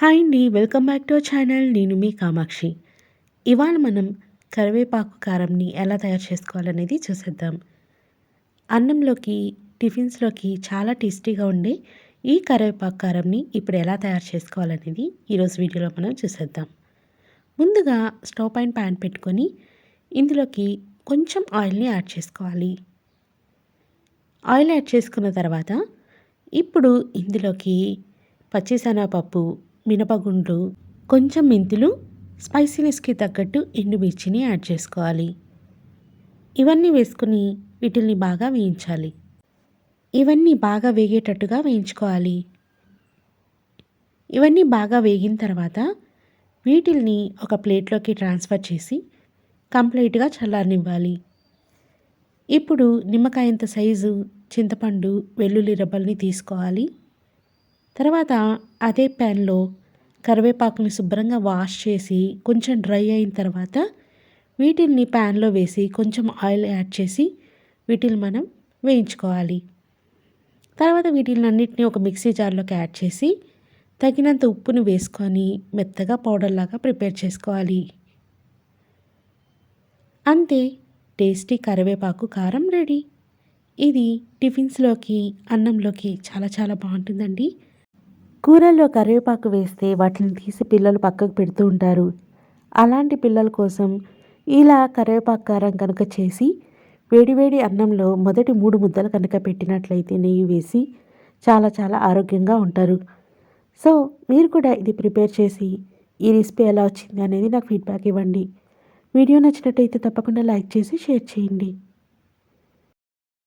Hi అండి welcome back to channel. నేను మీ కామాక్షి. ఇవాళ మనం కరివేపాకు కారంని ఎలా తయారు చేసుకోవాలనేది చూసేద్దాం. అన్నంలోకి టిఫిన్స్లోకి చాలా టేస్టీగా ఉండే ఈ కరివేపాకు కారంని ఇప్పుడు ఎలా తయారు చేసుకోవాలనేది ఈరోజు వీడియోలో మనం చూసేద్దాం. ముందుగా స్టవ్ పైన ప్యాన్ పెట్టుకొని ఇందులోకి కొంచెం ఆయిల్ని యాడ్ చేసుకోవాలి. ఆయిల్ యాడ్ చేసుకున్న తర్వాత ఇప్పుడు ఇందులోకి పచ్చిశనగపప్పు మినపగుండ్లు కొంచెం మెంతులు స్పైసీనెస్కి తగ్గట్టు ఎండుమిర్చిని యాడ్ చేసుకోవాలి. ఇవన్నీ వేసుకుని వీటిల్ని బాగా వేయించాలి. ఇవన్నీ బాగా వేగేటట్టుగా వేయించుకోవాలి. ఇవన్నీ బాగా వేగిన తర్వాత వీటిల్ని ఒక ప్లేట్లోకి ట్రాన్స్ఫర్ చేసి కంప్లీట్గా చల్లారనివ్వాలి. ఇప్పుడు నిమ్మకాయంత సైజు చింతపండు వెల్లుల్లి రబ్బల్ని తీసుకోవాలి. తర్వాత అదే ప్యాన్లో కరివేపాకుని శుభ్రంగా వాష్ చేసి కొంచెం డ్రై అయిన తర్వాత వీటిల్ని ప్యాన్లో వేసి కొంచెం ఆయిల్ యాడ్ చేసి వీటిని మనం వేయించుకోవాలి. తర్వాత వీటిని అన్నిటిని ఒక మిక్సీ జార్లోకి యాడ్ చేసి తగినంత ఉప్పును వేసుకొని మెత్తగా పౌడర్లాగా ప్రిపేర్ చేసుకోవాలి. అంతే టేస్టీ కరివేపాకు కారం రెడీ. ఇది టిఫిన్స్లోకి అన్నంలోకి చాలా చాలా బాగుంటుందండి. కూరల్లో కరివేపాకు వేస్తే వాటిని తీసి పిల్లలు పక్కకు పెడుతూ ఉంటారు. అలాంటి పిల్లల కోసం ఇలా కరివేపాకు కారం కనుక చేసి వేడివేడి అన్నంలో మొదటి మూడు ముద్దలు కనుక పెట్టినట్లయితే నెయ్యి వేసి చాలా చాలా ఆరోగ్యంగా ఉంటారు. సో మీరు కూడా ఇది ప్రిపేర్ చేసి ఈ రెసిపీ ఎలా వచ్చింది అనేది నాకు ఫీడ్బ్యాక్ ఇవ్వండి. వీడియో నచ్చినట్టయితే తప్పకుండా లైక్ చేసి షేర్ చేయండి.